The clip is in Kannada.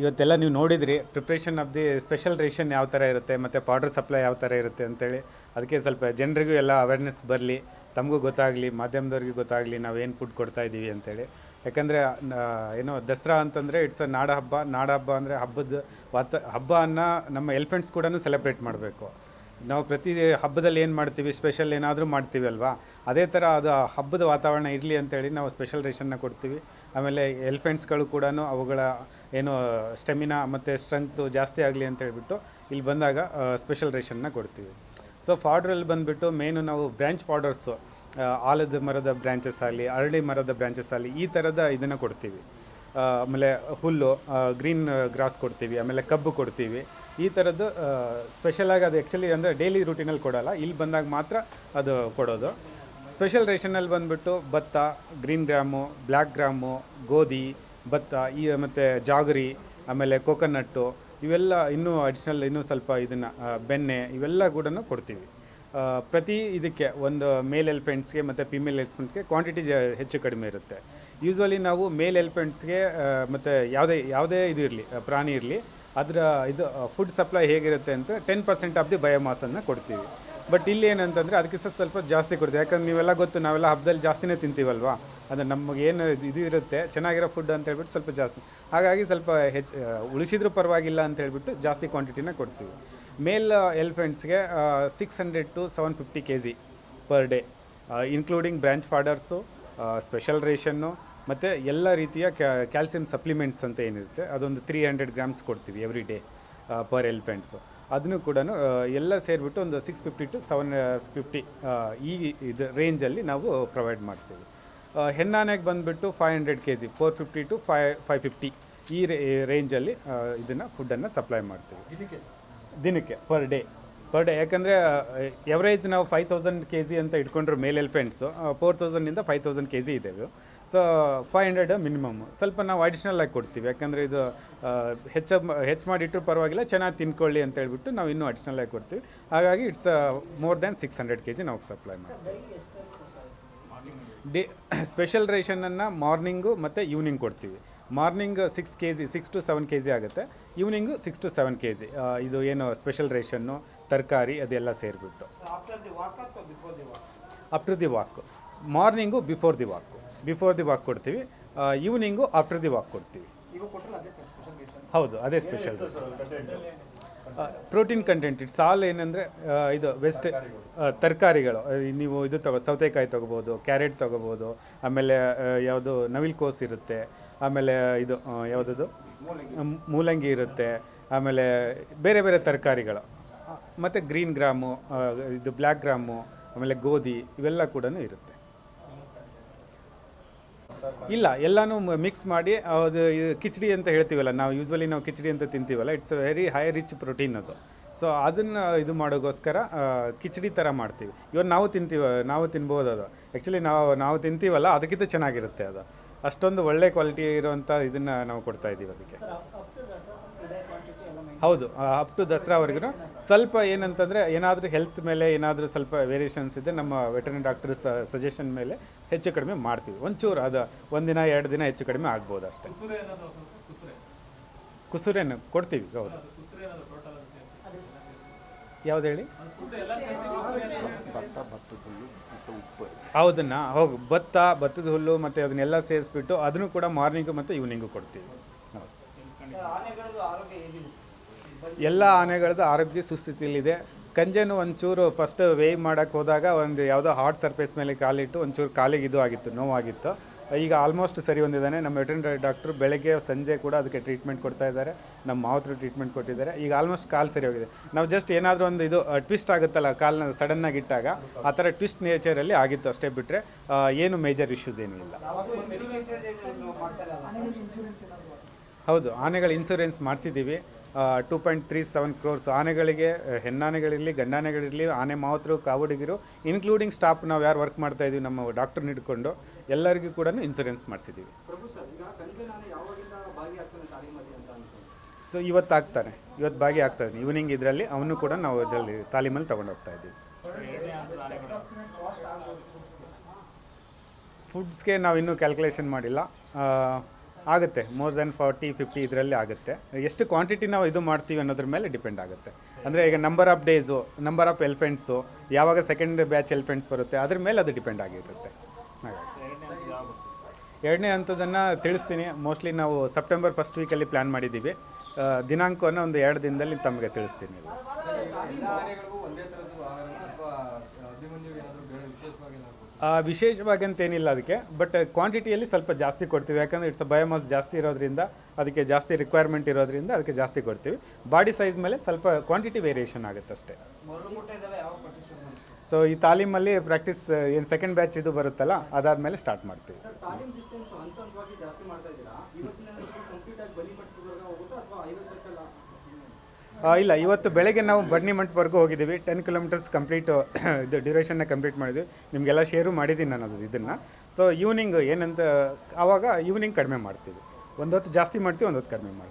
ಇವತ್ತೆಲ್ಲ ನೀವು ನೋಡಿದ್ರಿ preparation of the special ration ಯಾವ ಥರ ಇರುತ್ತೆ, ಮತ್ತು ಪೌಡರ್ ಸಪ್ಲೈ ಯಾವ ಥರ ಇರುತ್ತೆ ಅಂತೇಳಿ. ಅದಕ್ಕೆ ಸ್ವಲ್ಪ ಜನರಿಗೂ ಎಲ್ಲ ಅವೇರ್ನೆಸ್ ಬರಲಿ, ತಮಗೂ ಗೊತ್ತಾಗಲಿ, ಮಾಧ್ಯಮದವ್ರಿಗೆ ಗೊತ್ತಾಗಲಿ ಏನು ಫುಡ್ ಕೊಡ್ತಾ ಇದ್ದೀವಿ ಅಂತೇಳಿ. ಯಾಕಂದರೆ ಏನು ದಸರಾ ಅಂತಂದರೆ ಇಟ್ಸ್ ಅ ನಾಡ ಹಬ್ಬ ನಾಡ ಹಬ್ಬ ಅಂದರೆ ಹಬ್ಬದ ವಾತ ಹಬ್ಬನ ನಮ್ಮ ಎಲಿಫೆಂಟ್ಸ್ ಕೂಡ ಸೆಲೆಬ್ರೇಟ್ ಮಾಡಬೇಕು. ನಾವು ಪ್ರತಿ ಹಬ್ಬದಲ್ಲಿ ಏನು ಮಾಡ್ತೀವಿ? ಸ್ಪೆಷಲ್ ಏನಾದರೂ ಮಾಡ್ತೀವಿ ಅಲ್ವಾ? ಅದೇ ಥರ ಅದು ಹಬ್ಬದ ವಾತಾವರಣ ಇರಲಿ ಅಂತೇಳಿ ನಾವು ಸ್ಪೆಷಲ್ ರೇಷನ್ನ ಕೊಡ್ತೀವಿ. ಆಮೇಲೆ ಎಲಿಫೆಂಟ್ಸ್ಗಳು ಕೂಡ ಅವುಗಳ ಏನು ಸ್ಟೆಮಿನಾ ಮತ್ತು ಸ್ಟ್ರೆಂಗ್ತು ಜಾಸ್ತಿ ಆಗಲಿ ಅಂತ ಹೇಳ್ಬಿಟ್ಟು ಇಲ್ಲಿ ಬಂದಾಗ ಸ್ಪೆಷಲ್ ರೇಷನ್ನ ಕೊಡ್ತೀವಿ. ಸೊ ಫಾರ್ಡ್ರಲ್ಲಿ ಬಂದುಬಿಟ್ಟು ಮೇನು ನಾವು ಬ್ರ್ಯಾಂಚ್ ಪೌಡರ್ಸು ಆಲದ ಮರದ ಬ್ರ್ಯಾಂಚಸ್ ಆಗಲಿ ಅರಳಿ ಮರದ ಬ್ರ್ಯಾಂಚಸ್ ಆಗಲಿ ಈ ಥರದ ಇದನ್ನು ಕೊಡ್ತೀವಿ. ಆಮೇಲೆ ಹುಲ್ಲು ಗ್ರೀನ್ ಗ್ರಾಸ್ ಕೊಡ್ತೀವಿ. ಆಮೇಲೆ ಕಬ್ಬು ಕೊಡ್ತೀವಿ. ಈ ಥರದ್ದು ಸ್ಪೆಷಲಾಗಿ ಅದು ಆ್ಯಕ್ಚುಲಿ ಅಂದರೆ ಡೈಲಿ ರೂಟೀನಲ್ಲಿ ಕೊಡೋಲ್ಲ. ಇಲ್ಲಿ ಬಂದಾಗ ಮಾತ್ರ ಅದು ಕೊಡೋದು. ಸ್ಪೆಷಲ್ ರೇಷನಲ್ಲಿ ಬಂದುಬಿಟ್ಟು ಭತ್ತ ಗ್ರೀನ್ ಗ್ರಾಮು ಬ್ಲ್ಯಾಕ್ ಗ್ರಾಮು ಗೋಧಿ, ಭತ್ತ, ಈ, ಮತ್ತು ಜಾಗರಿ, ಆಮೇಲೆ ಕೋಕೋನಟ್ಟು ಇವೆಲ್ಲ ಇನ್ನೂ ಅಡಿಷ್ನಲ್ ಇನ್ನೂ ಸ್ವಲ್ಪ ಇದನ್ನು ಬೆಣ್ಣೆ ಇವೆಲ್ಲ ಕೂಡ ಕೊಡ್ತೀವಿ. ಪ್ರತಿ ಇದಕ್ಕೆ ಒಂದು ಮೇಲ್ ಎಲಿಫೆಂಟ್ಸ್ಗೆ ಮತ್ತು ಫಿಮೇಲ್ ಎಲಿಫೆಂಟ್ಸ್ಗೆ ಕ್ವಾಂಟಿಟಿ ಹೆಚ್ಚು ಕಡಿಮೆ ಇರುತ್ತೆ. ಯೂಸ್ವಲಿ ನಾವು ಮೇಲ್ ಎಲಿಫೆಂಟ್ಸ್ಗೆ ಮತ್ತು ಯಾವುದೇ ಯಾವುದೇ ಇದು ಇರಲಿ ಪ್ರಾಣಿ ಇರಲಿ ಅದರ ಇದು ಫುಡ್ ಸಪ್ಲೈ ಹೇಗಿರುತ್ತೆ ಅಂತ ಟೆನ್ ಪರ್ಸೆಂಟ್ ಆಫ್ ದಿ ಬಯೋಮಾಸನ್ನು ಕೊಡ್ತೀವಿ. ಬಟ್ ಇಲ್ಲಿ ಏನಂತಂದರೆ ಅದಕ್ಕೆ ಸ್ವಲ್ಪ ಸ್ವಲ್ಪ ಜಾಸ್ತಿ ಕೊಡ್ತೀವಿ. ಯಾಕಂದ್ರೆ ನೀವೆಲ್ಲ ಗೊತ್ತು, ನಾವೆಲ್ಲ ಹಬ್ಬದಲ್ಲಿ ಜಾಸ್ತಿನೇ ತಿಂತೀವಲ್ವಾ? ಅದು ನಮಗೆ ಏನು ಇದು ಇರುತ್ತೆ, ಚೆನ್ನಾಗಿರೋ ಫುಡ್ ಅಂತ ಹೇಳ್ಬಿಟ್ಟು ಸ್ವಲ್ಪ ಜಾಸ್ತಿ. ಹಾಗಾಗಿ ಸ್ವಲ್ಪ ಹೆಚ್ಚು ಉಳಿಸಿದ್ರೂ ಪರವಾಗಿಲ್ಲ ಅಂತ ಹೇಳ್ಬಿಟ್ಟು ಜಾಸ್ತಿ ಕ್ವಾಂಟಿಟಿನ ಕೊಡ್ತೀವಿ. Male ಎಲಿಫೆಂಟ್ಸ್ಗೆ six hundred to seven fifty K G per day including branch fodders special ration ಮತ್ತು ಎಲ್ಲ ರೀತಿಯ ಕ್ಯಾಲ್ಸಿಯಂ ಸಪ್ಲಿಮೆಂಟ್ಸ್ ಅಂತ ಏನಿರುತ್ತೆ ಅದೊಂದು ತ್ರೀ ಹಂಡ್ರೆಡ್ ಗ್ರಾಮ್ಸ್ ಕೊಡ್ತೀವಿ ಎವ್ರಿ ಡೇ ಪರ್ ಎಲಿಫೆಂಟ್ಸು ಅದನ್ನು ಕೂಡ ಎಲ್ಲ ಸೇರಿಬಿಟ್ಟು ಒಂದು six fifty to seven fifty ಈ ಇದು ರೇಂಜಲ್ಲಿ ನಾವು ಪ್ರೊವೈಡ್ ಮಾಡ್ತೀವಿ. ಹೆಣ್ಣಾನೆಗೆ ಬಂದುಬಿಟ್ಟು five hundred K G four fifty to five five fifty ಈ ರೇ ರೇಂಜಲ್ಲಿ ಇದನ್ನು ಫುಡ್ಡನ್ನು ಸಪ್ಲೈ ಮಾಡ್ತೀವಿ. ದಿನಕ್ಕೆ? ಪರ್ ಡೇ ಪರ್ ಡೇ ಯಾಕಂದರೆ ಎವರೇಜ್ ನಾವು ಫೈವ್ ತೌಸಂಡ್ ಕೆ ಜಿ ಅಂತ ಇಟ್ಕೊಂಡ್ರೆ ಮೇಲ್ ಎಲಿಫೆಂಟ್ಸು ಫೋರ್ ತೌಸಂಡಿಂದ ಫೈವ್ ತೌಸಂಡ್ ಕೆ ಜಿ ಇದ್ದೇವೆ. ಸೊ ಫೈವ್ ಹಂಡ್ರೆಡ್ ಮಿನಿಮಮ್ ಸ್ವಲ್ಪ ನಾವು ಅಡಿಷ್ನಲ್ ಆಗಿ ಕೊಡ್ತೀವಿ. ಯಾಕಂದರೆ ಇದು ಹೆಚ್ಚ ಹೆಚ್ಚು ಮಾಡಿಟ್ಟರು ಪರವಾಗಿಲ್ಲ ಚೆನ್ನಾಗಿ ತಿನ್ಕೊಳ್ಳಿ ಅಂತ ಹೇಳ್ಬಿಟ್ಟು ನಾವು ಇನ್ನೂ ಅಡಿಷ್ನಲ್ ಆಗಿ ಕೊಡ್ತೀವಿ. ಹಾಗಾಗಿ it's more than six hundred K G ನಾವು ಸಪ್ಲೈ ಮಾಡ್ತೀವಿ. ಡೇ ಸ್ಪೆಷಲ್ ರೇಷನನ್ನು ಮಾರ್ನಿಂಗು ಮತ್ತು ಈವ್ನಿಂಗ್ ಕೊಡ್ತೀವಿ. Morning six K G six to seven K G ಆಗುತ್ತೆ. Evening six to seven K G ಇದು ಏನು ಸ್ಪೆಷಲ್ ರೇಷನ್ನು ತರಕಾರಿ ಅದೆಲ್ಲ ಸೇರಿಬಿಟ್ಟು. Up to the walk morning before the walk before the walk ಕೊಡ್ತೀವಿ. ಈವ್ನಿಂಗು ಆಫ್ಟರ್ ದಿ ವಾಕ್ ಕೊಡ್ತೀವಿ. ಹೌದು ಅದೇ special protein content it's all ಏನಂದರೆ ಇದು ವೆಸ್ಟ್ ತರಕಾರಿಗಳು. ನೀವು ಇದು ತಗೋ ಸೌತೆಕಾಯಿ ತೊಗೋಬೋದು ಕ್ಯಾರೆಟ್ ತೊಗೋಬೋದು ಆಮೇಲೆ ಯಾವುದು ಯಾವುದು ನವಿಲ್ಕೋಸ್ ಇರುತ್ತೆ ಆಮೇಲೆ ಇದು ಯಾವುದದು? ಮೂಲಂಗಿ. ಇರುತ್ತೆ ಆಮೇಲೆ ಬೇರೆ ಬೇರೆ ತರಕಾರಿಗಳು. ಮತ್ತು ಗ್ರೀನ್ ಗ್ರಾಮು ಇದು ಬ್ಲ್ಯಾಕ್ ಗ್ರಾಮು ಆಮೇಲೆ ಗೋಧಿ ಇವೆಲ್ಲ ಕೂಡ ಇರುತ್ತೆ. ಇಲ್ಲ, ಎಲ್ಲನೂ ಮಿಕ್ಸ್ ಮಾಡಿ, ಅದು ಕಿಚಡಿ ಅಂತ ಹೇಳ್ತೀವಲ್ಲ, ನಾವು ಯೂಸ್ವಲಿ ನಾವು ಕಿಚಡಿ ಅಂತ ತಿಂತೀವಲ್ಲ it's very high rich protein ಅದು. ಸೊ ಅದನ್ನು ಇದು ಮಾಡೋಕ್ಕೋಸ್ಕರ ಕಿಚಡಿ ಥರ ಮಾಡ್ತೀವಿ. ಇವಾಗ ನಾವು ತಿಂತೀವ, ನಾವು ತಿನ್ಬೋದು ಅದು. ಆ್ಯಕ್ಚುಲಿ ನಾವು ನಾವು ತಿಂತೀವಲ್ಲ, ಅದಕ್ಕಿಂತ ಚೆನ್ನಾಗಿರುತ್ತೆ ಅದು. ಅಷ್ಟೊಂದು ಒಳ್ಳೆ ಕ್ವಾಲಿಟಿ ಇರುವಂಥ ಇದನ್ನು ನಾವು ಕೊಡ್ತಾ ಇದ್ದೀವಿ ಅದಕ್ಕೆ. ಹೌದು ಅಪ್ ಟು ದಸರಾವರೆಗೂ ಸ್ವಲ್ಪ ಏನಂತಂದರೆ ಏನಾದರೂ ಹೆಲ್ತ್ ಮೇಲೆ ಏನಾದರೂ ಸ್ವಲ್ಪ ವೇರಿಯೇಷನ್ಸ್ ಇದೆ ನಮ್ಮ ವೆಟರ್ನರಿ ಡಾಕ್ಟರ್ ಸಜೆಷನ್ ಮೇಲೆ ಹೆಚ್ಚು ಕಡಿಮೆ ಮಾಡ್ತೀವಿ. ಒಂಚೂರು ಅದು ಒಂದಿನ ಎರಡು ದಿನ ಹೆಚ್ಚು ಕಡಿಮೆ ಆಗ್ಬೋದು ಅಷ್ಟೇ. ಕುಸುರೇನು ಕೊಡ್ತೀವಿ ಹೌದು. ಯಾವ್ದು ಹೇಳಿ? ಹೌದನ್ನ ಹೋಗು ಭತ್ತ ಭತ್ತದ ಹುಲ್ಲು ಮತ್ತು ಅದನ್ನೆಲ್ಲ ಸೇರಿಸ್ಬಿಟ್ಟು ಅದನ್ನು ಕೂಡ ಮಾರ್ನಿಂಗು ಮತ್ತು ಈವ್ನಿಂಗು ಕೊಡ್ತೀವಿ. ಹೌದು. ಎಲ್ಲ ಆನೆಗಳದ್ದು ಆರೋಗ್ಯ ಸುಸ್ಥಿತಿಯಲ್ಲಿದೆ. ಕಂಜೆನು ಒಂಚೂರು ಫಸ್ಟ್ ವೇವ್ ಮಾಡೋಕ್ಕೆ ಹೋದಾಗ ಒಂದು ಯಾವುದೋ ಹಾರ್ಟ್ ಸರ್ಫೇಸ್ ಮೇಲೆ ಕಾಲಿಟ್ಟು ಒಂಚೂರು ಕಾಲಿಗೆ ಇದು ಆಗಿತ್ತು, ನೋವಾಗಿತ್ತು. ಈಗ ಆಲ್ಮೋಸ್ಟ್ ಸರಿ ಹೊಂದಿದ್ದಾನೆ ನಮ್ಮ ವೆಟರ್ನರಿ ಡಾಕ್ಟ್ರು ಬೆಳಗ್ಗೆ, ಸಂಜೆ ಕೂಡ ಅದಕ್ಕೆ ಟ್ರೀಟ್ಮೆಂಟ್ ಕೊಡ್ತಾ ಇದ್ದಾರೆ. ನಮ್ಮ ಮಾವತರು ಟ್ರೀಟ್ಮೆಂಟ್ ಕೊಟ್ಟಿದ್ದಾರೆ. ಈಗ ಆಲ್ಮೋಸ್ಟ್ ಕಾಲು ಸರಿ ಹೋಗಿದೆ. ನಾವು ಜಸ್ಟ್ ಏನಾದರೂ ಒಂದು ಇದು ಟ್ವಿಸ್ಟ್ ಆಗುತ್ತಲ್ಲ ಕಾಲನ್ನ ಸಡನ್ನಾಗಿ ಇಟ್ಟಾಗ, ಆ ಥರ ಟ್ವಿಸ್ಟ್ ನೇಚರಲ್ಲಿ ಆಗಿತ್ತು ಅಷ್ಟೇ ಬಿಟ್ಟರೆ ಏನು ಮೇಜರ್ ಇಶ್ಯೂಸ್ ಏನೂ ಇಲ್ಲ. ಹೌದು ಆನೆಗಳ insurance ಮಾಡಿಸಿದ್ದೀವಿ. Two point three seven crores ಆನೆಗಳಿಗೆ ಹೆಣ್ಣಾನೆಗಳಿರಲಿ ಗಂಡಾನೆಗಳಿರಲಿ ಆನೆ ಮಾವತರು ಕಾವುಡಿಗರು ಇನ್ಕ್ಲೂಡಿಂಗ್ ಸ್ಟಾಫ್ ನಾವು ಯಾರು ವರ್ಕ್ ಮಾಡ್ತಾ ಇದೀವಿ ನಮ್ಮ ಡಾಕ್ಟರ್ ಹಿಡ್ಕೊಂಡು ಎಲ್ಲರಿಗೂ ಕೂಡ ಇನ್ಸೂರೆನ್ಸ್ ಮಾಡಿಸಿದ್ದೀವಿ. ಸೊ ಇವತ್ತು ಆಗ್ತಾನೆ ಇವತ್ತು ಭಾಗಿ ಆಗ್ತಾನೆ ಈವ್ನಿಂಗ್ ಇದರಲ್ಲಿ ಅವನು ಕೂಡ ನಾವು ಇದರಲ್ಲಿ ತಾಲೀಮಲ್ಲಿ ತೊಗೊಂಡು ಹೋಗ್ತಾ ಇದ್ದೀವಿ ಫುಡ್ಸ್ಗೆ ನಾವು ಇನ್ನೂ ಕ್ಯಾಲ್ಕುಲೇಷನ್ ಮಾಡಿಲ್ಲ. ಆಗುತ್ತೆ. ಮೋರ್ ದೆನ್ ಫಾರ್ಟಿ ಫಿಫ್ಟಿ ಇದರಲ್ಲಿ ಆಗುತ್ತೆ. ಎಷ್ಟು ಕ್ವಾಂಟಿಟಿ ನಾವು ಇದು ಮಾಡ್ತೀವಿ ಅನ್ನೋದ್ರ ಮೇಲೆ ಡಿಪೆಂಡ್ ಆಗುತ್ತೆ. ಅಂದರೆ ಈಗ number of days number of elephants ಯಾವಾಗ ಸೆಕೆಂಡ್ ಬ್ಯಾಚ್ ಎಲಿಫೆಂಟ್ಸ್ ಬರುತ್ತೆ, ಅದ್ರ ಮೇಲೆ ಅದು ಡಿಪೆಂಡ್ ಆಗಿರುತ್ತೆ. ಎರಡನೇ ಹಂತದನ್ನು ತಿಳಿಸ್ತೀನಿ. ಮೋಸ್ಟ್ಲಿ ನಾವು ಸೆಪ್ಟೆಂಬರ್ ಫಸ್ಟ್ ವೀಕಲ್ಲಿ ಪ್ಲ್ಯಾನ್ ಮಾಡಿದ್ದೀವಿ. ದಿನಾಂಕವನ್ನು ಒಂದು ಎರಡು ದಿನದಲ್ಲಿ ತಮಗೆ ತಿಳಿಸ್ತೀನಿ ಎಲ್ಲ ಆನೆಗಳಿಗೂ ಒಂದೇ ಥರದ್ದು ಆಹಾರನ ಅಥವಾ ಅಭಿಮನ್ಯು ಏನಾದರೂ ಬೇರೆ ವಿಶೇಷವಾಗಿ ಅಂತೇನಿಲ್ಲ ಅದಕ್ಕೆ ಬಟ್ ಕ್ವಾಂಟಿಟಿಯಲ್ಲಿ ಸ್ವಲ್ಪ ಜಾಸ್ತಿ ಕೊಡ್ತೀವಿ. ಯಾಕಂದರೆ ಇಟ್ಸ್ ಬಯೋಮಾಸ್ ಜಾಸ್ತಿ ಇರೋದ್ರಿಂದ, ಅದಕ್ಕೆ ಜಾಸ್ತಿ ರಿಕ್ವೈರ್ಮೆಂಟ್ ಇರೋದ್ರಿಂದ ಅದಕ್ಕೆ ಜಾಸ್ತಿ ಕೊಡ್ತೀವಿ. ಬಾಡಿ ಸೈಜ್ ಮೇಲೆ ಸ್ವಲ್ಪ ಕ್ವಾಂಟಿಟಿ ವೇರಿಯೇಷನ್ ಆಗುತ್ತೆ ಅಷ್ಟೇ. ಸೊ ಈ ತಾಲೀಮಲ್ಲಿ ಪ್ರಾಕ್ಟೀಸ್ ಏನು ಸೆಕೆಂಡ್ ಬ್ಯಾಚ್ ಇದು ಬರುತ್ತಲ್ಲ, ಅದಾದಮೇಲೆ ಸ್ಟಾರ್ಟ್ ಮಾಡ್ತೀವಿ. ಇಲ್ಲ, ಇವತ್ತು ಬೆಳಗ್ಗೆ ನಾವು ಬನ್ನಿ ಮಂಟಪವರೆಗೂ ಹೋಗಿದ್ದೀವಿ. ಟೆನ್ ಕಿಲೋಮೀಟರ್ಸ್ ಕಂಪ್ಲೀಟ್ ಇದು ಡ್ಯೂರೇಷನ್ನ ಕಂಪ್ಲೀಟ್ ಮಾಡಿದ್ವಿ. ನಿಮಗೆಲ್ಲ ಶೇರು ಮಾಡಿದ್ದೀನಿ ನಾನು ಅದು, ಇದನ್ನು. ಸೊ ಈವ್ನಿಂಗ್ ಏನಂತ, ಆವಾಗ ಈವ್ನಿಂಗ್ ಕಡಿಮೆ ಮಾಡ್ತೀವಿ. ಒಂದು ಹೊತ್ತು ಜಾಸ್ತಿ ಮಾಡ್ತೀವಿ ಒಂದೊತ್ತು ಕಡಿಮೆ ಮಾಡ್ತೀವಿ.